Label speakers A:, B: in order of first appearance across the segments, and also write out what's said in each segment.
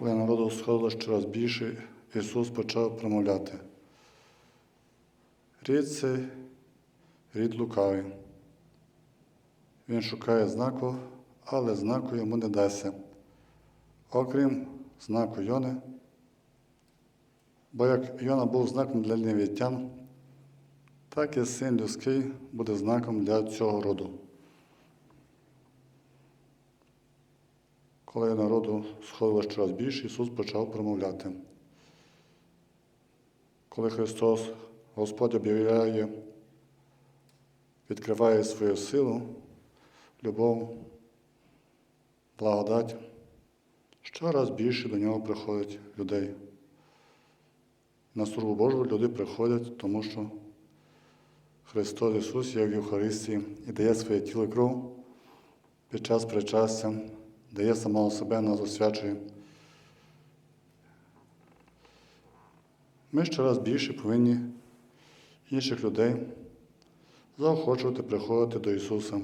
A: Коли народу сходило щораз більше, Ісус почав промовляти. Рід цей рід лукавий. Він шукає знаку, але знаку йому не дасться. Окрім знаку Йони, бо як Йона був знаком для невітян, так і син людський буде знаком для цього роду. Коли народу сходило щораз більше, Ісус почав промовляти. Коли Христос, Господь об'являє, відкриває свою силу, любов, благодать, щораз більше до нього приходять людей. На службу Божу люди приходять, тому що Христос Ісус є в Євхаристії і дає своє тіло і кров під час причастя, дає самого себе нас освячує. Ми щораз більше повинні інших людей заохочувати приходити до Ісуса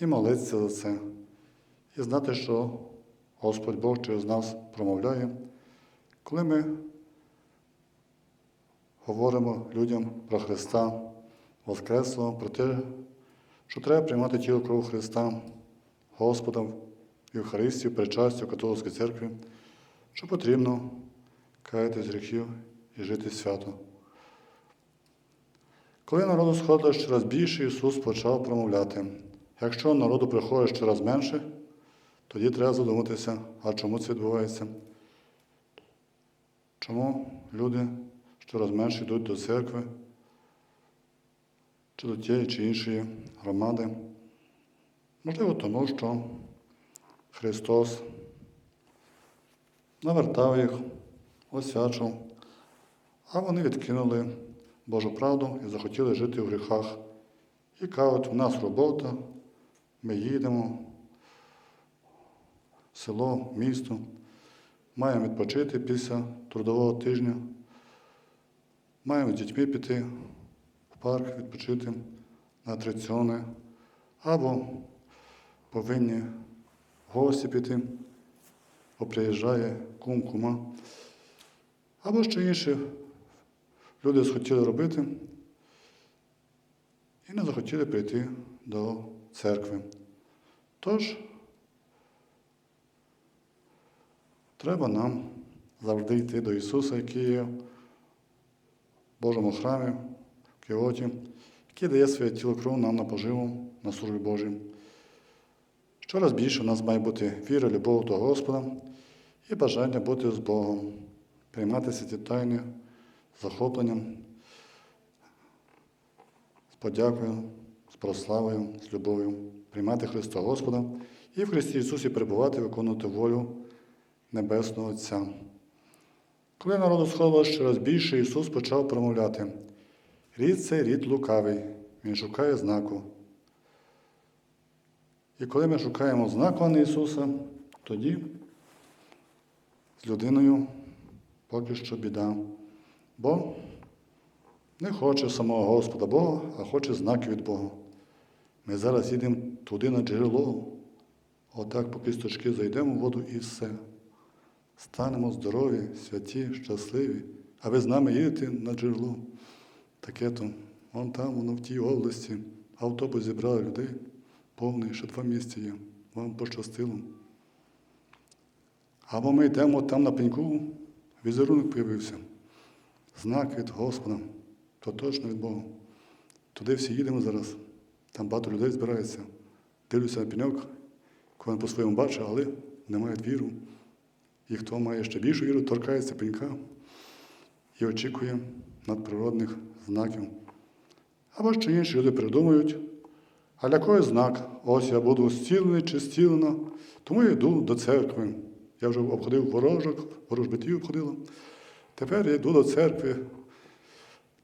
A: і молитися за це, і знати, що Господь Бог через нас промовляє, коли ми говоримо людям про Христа, Воскреслого, про те, що треба приймати тіло кров Христа, Господа в Євхаристію, причастю католицької церкви, що потрібно каятись з гріхів і жити свято. Коли народу сходило щораз більше, Ісус почав промовляти. Якщо народу приходить щораз менше, тоді треба задуматися, а чому це відбувається? Чому люди щораз менше йдуть до церкви, чи до тієї чи іншої громади? Можливо, тому що Христос навертав їх, освячив, а вони відкинули Божу правду і захотіли жити в гріхах. І кажуть, у нас робота, ми їдемо в село, місто, маємо відпочити після трудового тижня, маємо з дітьми піти в парк, відпочити на атракціони, або повинні гості піти, бо приїжджає кум, кума, або що інше люди схотіли робити і не захотіли прийти до церкви. Тож, треба нам завжди йти до Ісуса, який є в Божому храмі, в Кіоті, який дає своє тіло кров нам на поживу, на службі Божій. Щораз більше у нас має бути віра, любов до Господа і бажання бути з Богом, приймати ці тайни захопленням, з подякою, з прославою, з любов'ю, приймати Христа Господа і в Христі Ісусі перебувати, виконувати волю Небесного Отця. Коли народу сходило щораз більше, Ісус почав промовляти. Рід цей рід лукавий, Він шукає знаку. І коли ми шукаємо знаку Ісуса, тоді з людиною поки що біда. Бо не хоче самого Господа Бога, а хоче знаки від Бога. Ми зараз їдемо туди на джерело, отак по кісточки зайдемо в воду і все. Станемо здорові, святі, щасливі, а ви з нами їдете на джерело. Таке то, вон там, воно в тій області, автобус зібрали людей, повний, ще два місця є. Вам пощастило. Або ми йдемо там на пеньку, візерунок появився. Знак від Господа, то точно від Бога. Туди всі їдемо зараз. Там багато людей збирається. Дивлюся на пеньок, коли по-своєму бачу, але не мають віру. І хто має ще більшу віру, торкається пенька і очікує надприродних знаків. Або ще інші люди придумують, а для когось знак, ось я буду зцілений чи зцілена, тому я йду до церкви. Я вже обходив ворожок, ворожбитів обходила. Тепер я йду до церкви.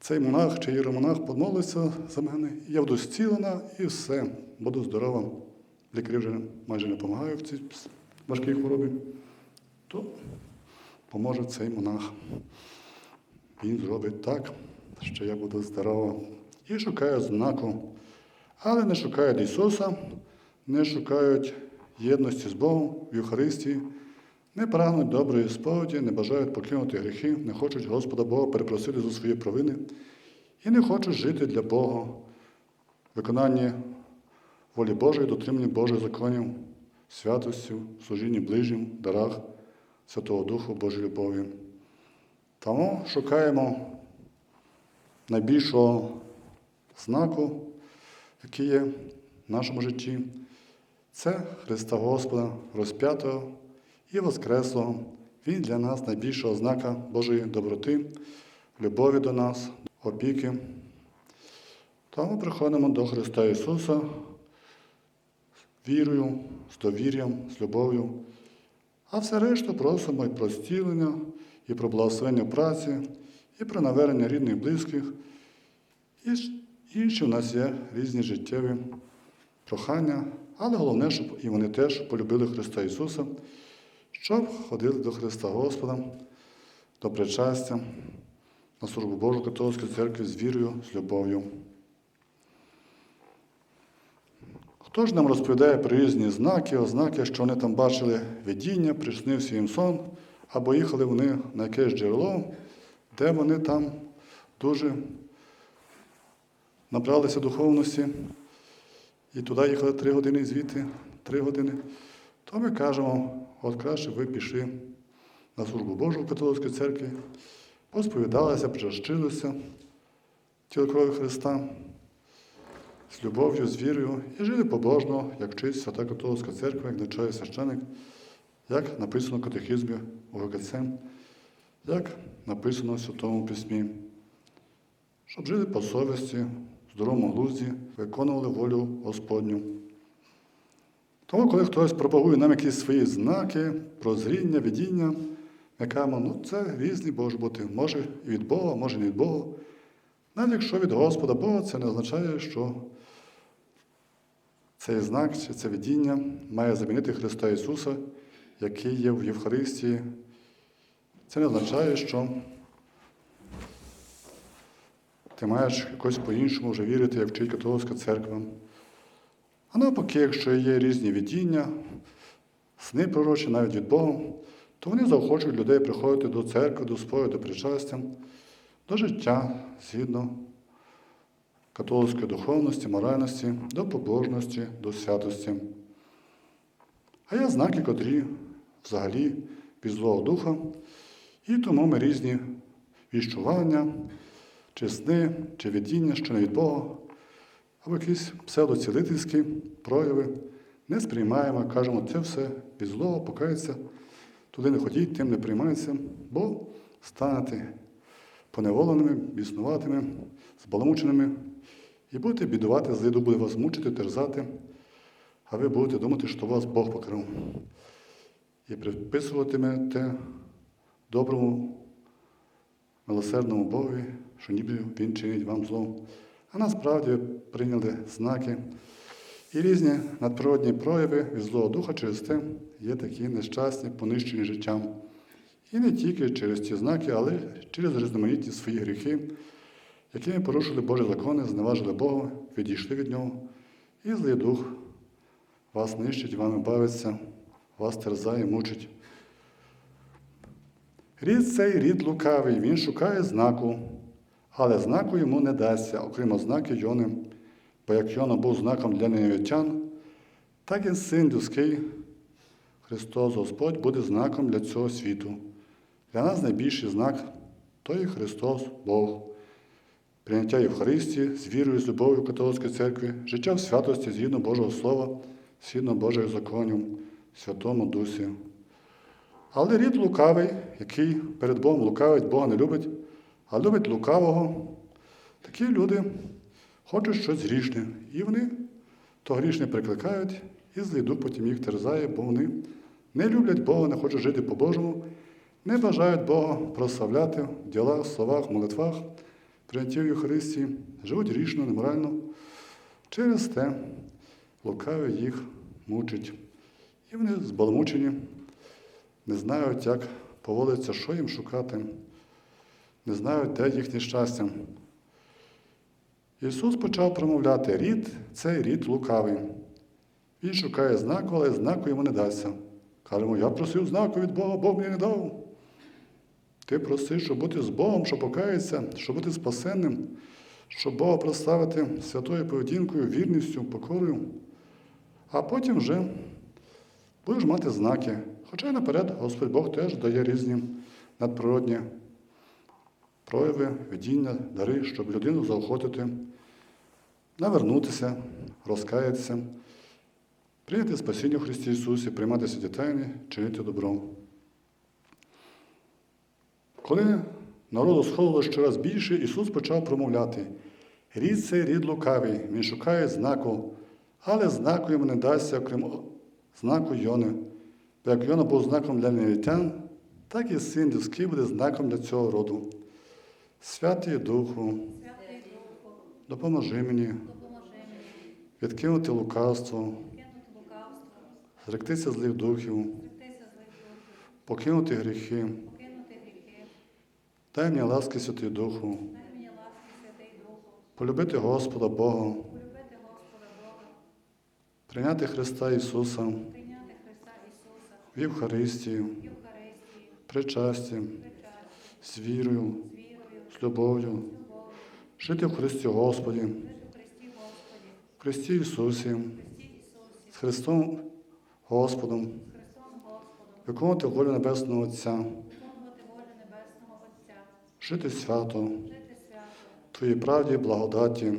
A: Цей монах чи єромонах помолиться за мене, я буду зцілена і все, буду здорова. Лікарі вже майже не допомагають в цій важкій хворобі. То поможе цей монах. Він зробить так, що я буду здорова. І шукає знаку. Але не шукають Ісуса, не шукають єдності з Богом в Євхаристії, Не прагнуть доброї сповіді, не бажають покинути гріхи, не хочуть Господа Бога перепросити за свої провини і не хочуть жити для Бога, виконанні волі Божої, дотриманні Божих законів, святості, служінні ближнім, дарах Святого Духу Божої любові. Тому шукаємо найбільшого знаку, який є в нашому житті. Це Христа Господа, розп'ятого і Воскреслого. Він для нас найбільша ознака Божої доброти, любові до нас, опіки. Тому приходимо до Христа Ісуса з вірою, з довір'ям, з любов'ю. А все решту просимо і про зцілення, і про благословення праці, і про навернення рідних близьких. І ж- інші у нас є різні життєві прохання, але головне, щоб і вони теж полюбили Христа Ісуса, щоб ходили до Христа Господа, до причастя, на службу Божу католицької церкви з вірою, з любов'ю. Хто ж нам розповідає про різні знаки, ознаки, що вони там бачили видіння, приснився їм сон, або їхали вони на якесь джерело, де вони там дуже набралися духовності, і туди їхали три години звідти, три години, то ми кажемо, от краще ви пішли на службу Божу в католицькій церкві, посповідалися, причащилися тіло крові Христа з любов'ю, з вірою і жили побожно, як вчить Свята Католицька церква, як навчає священик, як написано в катехізмі УГКЦ, як написано в Святому Письмі, щоб жили по совісті, здоровому глузді, виконували волю Господню. Тому, коли хтось пропагує нам якісь свої знаки, прозріння, видіння, ми кажемо, ну це різні може бути, може і від Бога, може і не від Бога. Навіть якщо від Господа Бога, це не означає, що цей знак чи це видіння має замінити Христа Ісуса, який є в Євхаристії. Це не означає, що ти маєш якось по-іншому вже вірити, як вчить католицька церква. А навпаки, якщо є різні видіння, сни пророчі навіть від Бога, то вони заохочують людей приходити до церкви, до сповіді, до причастя, до життя згідно католицької духовності, моральності, до побожності, до святості. А є знаки, котрі взагалі від Злого Духа, і тому ми різні віщування, чи сни, чи видіння, що не від Бога, або якісь псевдоцілительські прояви не сприймаємо, кажемо, це все від злого, покається, туди не ходіть, тим не приймається, бо станете поневоленими, біснуватими, збаламученими, і будете бідувати, злиду буде вас мучити, терзати, а ви будете думати, що вас Бог покарав. І приписуватимете доброму, милосердному Богові, що ніби Він чинить вам зло. А насправді прийняли знаки і різні надприродні прояви від Злого Духа через те є такі нещасні, понищені життям. І не тільки через ці знаки, але через різноманітні свої гріхи, якими порушили Божі закони, зневажили Бога, відійшли від Нього, і злий дух вас нищить, вами бавиться, вас терзає, мучить. Рід цей рід лукавий, він шукає знаку, але знаку йому не дасться, окрім ознаки Йони, бо як Йона був знаком для ненавітян, так і син людський, Христос Господь, буде знаком для цього світу. Для нас найбільший знак то є Христос Бог. Прийняття Євхаристії з вірою, з любов'ю католицької церкви, життя в святості згідно Божого Слова, згідно Божих законів, Святому Дусі. Але рід лукавий, який перед Богом лукавить, Бога не любить, а любить лукавого, такі люди хочуть щось грішне. І вони то грішне прикликають, і злий дух потім їх терзає, бо вони не люблять Бога, не хочуть жити по-божому, не бажають Бога прославляти в ділах, словах, молитвах, прийняття в Євхаристії, живуть грішно, неморально. Через те лукавий їх мучить. І вони збаламучені, не знають, як поводиться, що їм шукати, не знають, де їхнє щастя. Ісус почав промовляти рід це рід лукавий. Він шукає знаку, але знаку йому не дасться. Кажемо, я просив знаку від Бога, Бог мені не дав. Ти проси, щоб бути з Богом, щоб покаятися, щоб бути спасенним, щоб Бога прославити святою поведінкою, вірністю, покорою. А потім вже будеш мати знаки. Хоча й наперед Господь Бог теж дає різні надприродні прояви, видіння, дари, щоб людину заохотити, навернутися, розкаятися, прийняти спасіння в Христі Ісусі, приймати святі тайни, чинити добро. Коли народу сходило щораз більше, Ісус почав промовляти: Рід цей рід лукавий, він шукає знаку, але знаку йому не дасться, окрім знаку Йони. Бо як Йона був знаком для невітян, так і син людський буде знаком для цього роду. Святий Духу, допоможи мені відкинути лукавство, зректися злих духів, покинути гріхи. Дай мені ласки Святий Духу, полюбити Господа Бога, прийняти Христа Ісуса в Євхаристію, причасті, з вірою,
B: з
A: любов'ю, жити в Христі Господі,
B: в Христі
A: Ісусі, з Христом Господом, виконувати волю Небесного Отця, жити свято, Твоїй правді і благодаті,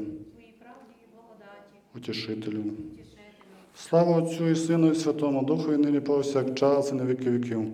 B: утішителю.
A: Слава Отцю і Сину і Святому Духу, і нині повсякчас і на віки віків.